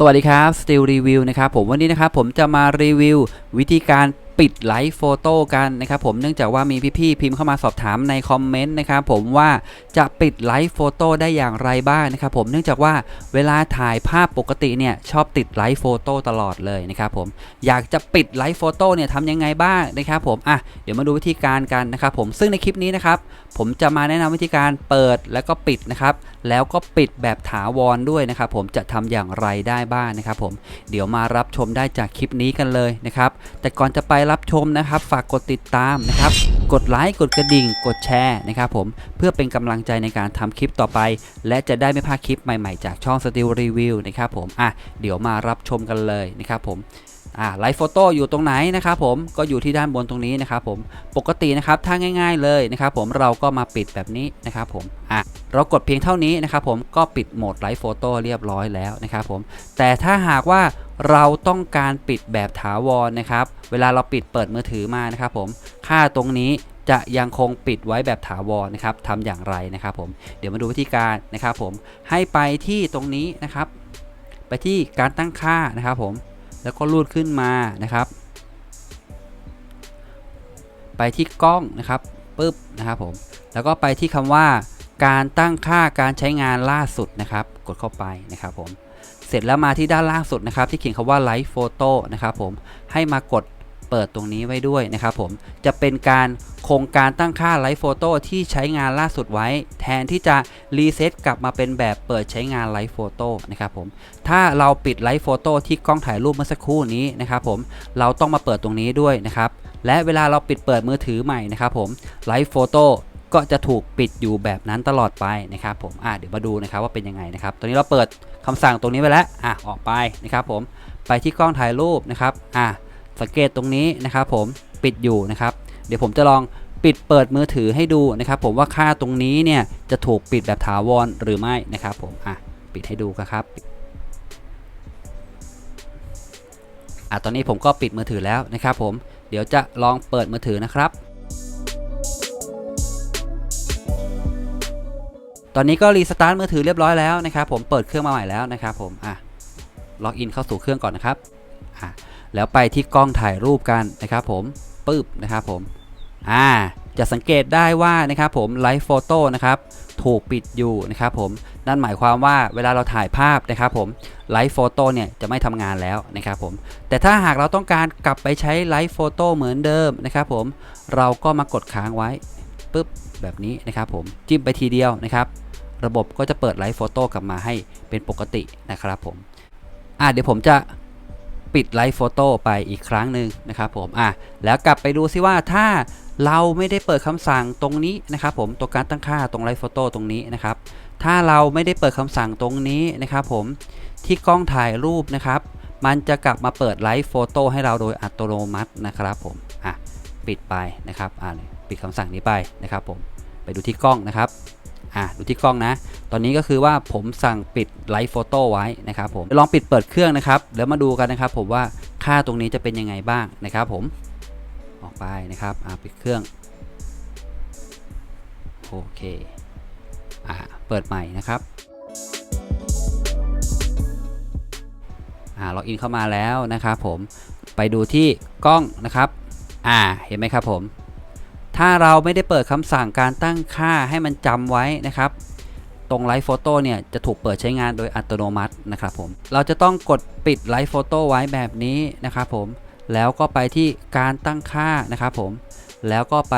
สวัสดีครับ Still Review นะครับผมวันนี้นะครับผมจะมารีวิววิธีการ ปิดไลฟ์โฟโต้กันนะครับผมเนื่องจากว่ามีพี่ๆพิมพ์เข้ามาสอบถามในคอมเมนต์นะครับผมว่าจะปิดไลฟ์โฟโต้ได้อย่างไรบ้างนะครับผมเนื่องจากว่าเวลาถ่ายภาพปกติเนี่ยชอบติดไลฟ์โฟโต้ตลอดเลยนะครับผมอยากจะปิดไลฟ์โฟโต้เนี่ยทำยังไงบ้างนะครับผมอะเดี๋ยวมาดูวิธีการกันนะครับผมซึ่งในคลิปนี้นะครับผมจะมาแนะนำวิธีการเปิดแล้วก็ปิดนะครับแล้วก็ปิดแบบถาวรด้วยนะครับผมจะทำอย่างไรได้บ้างนะครับผมเดี๋ยวมารับชมได้จากคลิปนี้กันเลยนะครับแต่ก่อนจะไปรับชมนะครับ ฝากกดติดตามนะครับ กดไลค์กดกระดิ่ง กดแชร์นะครับผมเพื่อเป็นกำลังใจในการทำคลิปต่อไป และจะได้ไม่พลาดคลิปใหม่ๆ จากช่องสติลรีวิวนะครับผมอะเดี๋ยวมารับชมกันเลยนะครับผม อ่าไลฟ์โฟโต้อยู่ตรงไหนนะครับผมก็อยู่ที่ด้านบนตรงนี้นะครับผมปกตินะครับถ้าง่าย ๆเลยนะครับผมเราก็มาปิดแบบนี้นะครับผมอะเรากดเพียงเท่านี้นะครับผมก็ปิดโหมดไลฟ์โฟโต้เรียบร้อยแล้วนะครับผมแต่ถ้าหากว่าเราต้องการปิดแบบถาวรนะครับ เวลาเราปิดเปิดมือถือมานะครับผมค่าตรงนี้จะยังคงปิดไว้แบบถาวรนะครับทำอย่างไรนะครับผมเดี๋ยวมาดูวิธีการนะครับผมให้ไปที่ตรงนี้นะครับ ไปที่การตั้งค่านะครับผม แล้วก็ลูดขึ้นมานะครับ ไปที่กล้องนะครับปึ๊บนะครับผมแล้วก็ไปที่คำว่าการตั้งค่าการใช้งานล่าสุดนะครับ กดเข้าไปนะครับผมเสร็จแล้วมาที่ด้านล่างสุดนะครับ ที่เขียนคำว่า Live Photo นะครับผมให้มากด เปิดตรงนี้ไว้ด้วยนะครับผมจะเป็นการคงการตั้งค่า Live Photo ที่ใช้งานล่าสุดไว้ แทนที่จะรีเซ็ตกลับมาเป็นแบบเปิดใช้งาน Live Photo นะครับผมถ้าเราปิดไลฟ์โฟโต้ที่กล้องถ่ายรูปเมื่อสักครู่นี้นะครับผมเราต้องมาเปิดตรงนี้ด้วยนะครับและเวลาเราปิดเปิดมือถือใหม่นะครับผมไลฟ์โฟโต้ก็จะถูกปิดอยู่แบบนั้นตลอดไปนะครับผมอะเดี๋ยวมาดูนะครับว่าเป็นยังไงนะครับ ตอนนี้เราเปิดคำสั่งตรงนี้ไปแล้วอะออกไปนะครับผมไปที่กล้องถ่ายรูปนะครับอะ สังเกตตรงนี้นะครับผมปิดอยู่นะครับ เดี๋ยวผมจะลองปิดเปิดมือถือให้ดูนะครับผมว่าค่าตรงนี้เนี่ยจะถูกปิดแบบถาวรหรือไม่นะครับผมอะปิดให้ดูครับอะตอนนี้ผมก็ปิดมือถือแล้วนะครับผมเดี๋ยวจะลองเปิดมือถือนะครับ ตอนนี้ก็รีสตาร์ทมือถือเรียบร้อยแล้วนะครับผมเปิดเครื่องมาใหม่แล้วนะครับผมอะล็อกอินเข้าสู่เครื่องก่อนนะครับอะ แล้วไปที่กล้องถ่ายรูปกันนะครับผมปึ๊บนะครับผมอ่าจะสังเกตได้ว่านะครับผมไลฟ์โฟโต้นะครับถูกปิดอยู่นะครับผมนั่นหมายความว่าเวลาเราถ่ายภาพนะครับผมไลฟ์โฟโต้เนี่ยจะไม่ทำงานแล้วนะครับผมแต่ถ้าหากเราต้องการกลับไปใช้ไลฟ์โฟโต้เหมือนเดิมนะครับผมเราก็มากดค้างไว้ปึ๊บแบบนี้นะครับผมจิ้มไปทีเดียวนะครับ ระบบก็จะเปิดไลฟ์โฟโต้กลับมาให้เป็นปกตินะครับผมอะเดี๋ยวผมจะ ปิดไลฟ์โฟโต้ไปอีกครั้งหนึ่งนะครับผมอะแล้วกลับไปดูซิว่าถ้าเราไม่ได้เปิดคำสั่งตรงนี้นะครับผมตัวการตั้งค่าตรงไลฟ์โฟโต้ตรงนี้นะครับถ้าเราไม่ได้เปิดคำสั่งตรงนี้นะครับผมที่กล้องถ่ายรูปนะครับ มันจะกลับมาเปิดไลฟ์โฟโต้ให้เราโดยอัตโนมัตินะครับผมอะปิดไปนะครับอ่าปิดคำสั่งนี้ไปนะครับผมไปดูที่กล้องนะครับ อะดูที่กล้องนะ ตอนนี้ก็คือว่าผมสั่งปิดไลฟ์โฟโต้ไว้นะครับผมลองปิดเปิดเครื่องนะครับแล้วมาดูกันนะครับ ผมว่าค่าตรงนี้จะเป็นยังไงบ้างนะครับ ผมออกไปนะครับอะปิดเครื่องโอเคอ่าเปิดใหม่นะครับอ่าล็อกอินเข้ามาแล้วนะครับผมไปดูที่กล้องนะครับ อ่า เห็นไหมครับผม ถ้าเราไม่ได้เปิดคำสั่งการตั้งค่าให้มันจำไว้นะครับ ตรงไลฟ์โฟโต้เนี่ยจะถูกเปิดใช้งานโดยอัตโนมัตินะครับผม เราจะต้องกดปิดไลฟ์โฟโต้ไว้แบบนี้นะครับผม แล้วก็ไปที่การตั้งค่านะครับผม แล้วก็ไป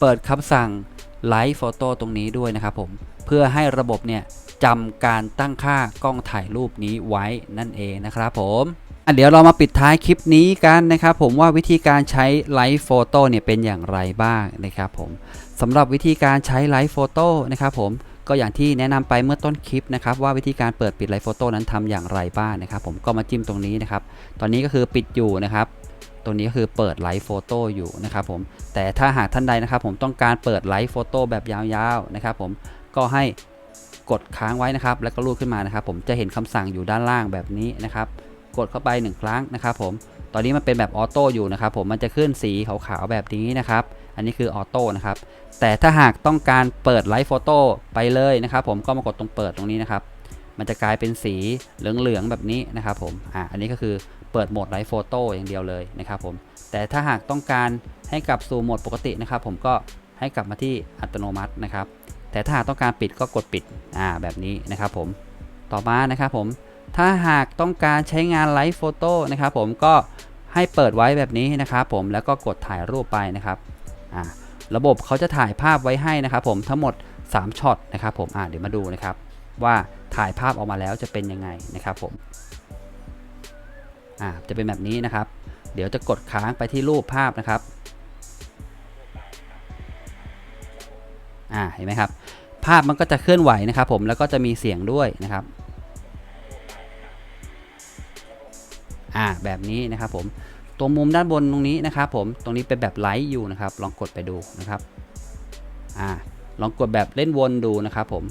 เปิดคำสั่งไลฟ์โฟโต้ตรงนี้ด้วยนะครับผม เพื่อให้ระบบเนี่ยจำการตั้งค่ากล้องถ่ายรูปนี้ไว้นั่นเองนะครับผม เดี๋ยวเรามาปิดท้ายคลิปนี้กันนะครับผมว่าวิธีการใช้ไลฟ์โฟโต้เนี่ยเป็นอย่างไรบ้างนะครับผมสำหรับวิธีการใช้ไลฟ์โฟโต้นะครับผมก็อย่างที่แนะนำไปเมื่อต้นคลิปนะครับว่าวิธีการเปิดปิดไลฟ์โฟโต้นั้นทำอย่างไรบ้างนะครับผมก็มาจิ้มตรงนี้นะครับ ตอนนี้ก็คือปิดอยู่นะครับตรงนี้ก็คือเปิดไลฟ์โฟโต้อยู่นะครับผมแต่ถ้าหากท่านใดนะครับผมต้องการเปิดไลฟ์โฟโต้แบบยาวๆนะครับผมก็ให้กดค้างไว้นะครับ แล้วก็ลูดขึ้นมานะครับ ผมจะเห็นคำสั่งอยู่ด้านล่างแบบนี้นะครับ กดเข้าไป 1 ครั้งนะครับผม ตอนนี้มันเป็นแบบออโต้อยู่นะครับผม มันจะขึ้นสีขาวๆแบบนี้นะครับ อันนี้คือออโต้นะครับ แต่ถ้าหากต้องการเปิดไลฟ์โฟโต้ไปเลยนะครับผม ก็มากดตรงเปิดตรงนี้นะครับ มันจะกลายเป็นสีเหลืองๆแบบนี้นะครับผม อ่า อันนี้ก็คือเปิดโหมดไลฟ์โฟโต้อย่างเดียวเลยนะครับผม แต่ถ้าหากต้องการให้กลับสู่โหมดปกตินะครับ ผมก็ให้กลับมาที่อัตโนมัตินะครับ แต่ถ้าหากต้องการปิดก็กดปิด อ่า แบบนี้นะครับผม ต่อมานะครับผม ถ้าหากต้องการใช้งานไลฟ์โฟโต้นะครับผมก็ให้เปิดไว้แบบนี้นะครับผมแล้วก็กดถ่ายรูปไปนะครับระบบเขาจะถ่ายภาพไว้ให้นะครับผมทั้งหมด 3ช็อตนะครับผมเดี๋ยวมาดูนะครับ ว่าถ่ายภาพออกมาแล้วจะเป็นยังไงนะครับผมจะเป็นแบบนี้นะครับ เดี๋ยวจะกดค้างไปที่รูปภาพนะครับเห็นไหมครับ ภาพมันก็จะเคลื่อนไหวนะครับ ผมแล้วก็จะมีเสียงด้วยนะครับ อ่าแบบนี้นะครับผมตรงมุมด้านบนตรงนี้นะครับผมตรงนี้เป็นแบบไลท์อยู่นะครับ ลองกดไปดูนะครับอ่าลองกดแบบเล่นวนดูนะครับผม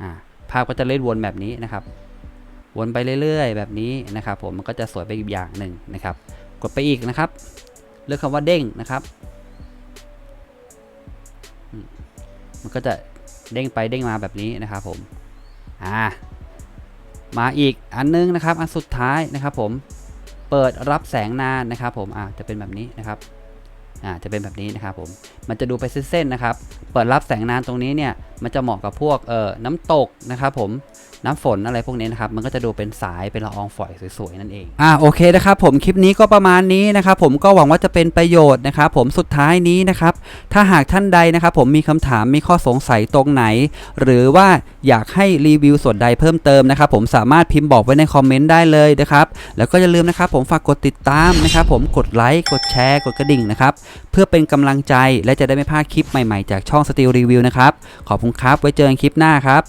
อ่าภาพก็จะเล่นวนแบบนี้นะครับ วนไปเรื่อยๆ แบบนี้นะครับ ผมมันก็จะสวยไปอีกอย่างหนึ่งนะครับ กดไปอีกนะครับ เลือกคำว่าเด้งนะครับ มันก็จะเด้งไปเด้งมาแบบนี้นะครับผมอ่า มาอีกอันนึงนะครับ อันสุดท้ายนะครับผม เปิดรับแสงนานนะครับผม อ่าจะเป็นแบบนี้นะครับ อ่าจะเป็นแบบนี้นะครับผมมันจะดูไปเส้นๆนะครับ เปิดรับแสงนานตรงนี้เนี่ยมันจะเหมาะกับพวกเอ่อน้ำตกนะครับผมน้ำฝนอะไรพวกนี้นะครับ มันก็จะดูเป็นสายเป็นละอองฝอยสวยๆนั่นเอง อ่าโอเคนะครับผมคลิปนี้ก็ประมาณนี้นะครับผมก็หวังว่าจะเป็นประโยชน์นะครับผมสุดท้ายนี้นะครับ ถ้าหากท่านใดนะครับผมมีคำถามมีข้อสงสัยตรงไหน หรือว่าอยากให้รีวิวส่วนใดเพิ่มเติมนะครับผมสามารถพิมพ์บอกไว้ในคอมเมนต์ได้เลยนะครับแล้วก็อย่าลืมนะครับผมฝากกดติดตามนะครับผมกดไลค์กดแชร์กดกระดิ่งนะครับเพื่อเป็นกำลังใจและจะได้ไม่พลาดคลิปใหม่ๆ จากช่องสติลรีวิวนะครับ ขอบคุณครับ ไว้เจอกันคลิปหน้าครับ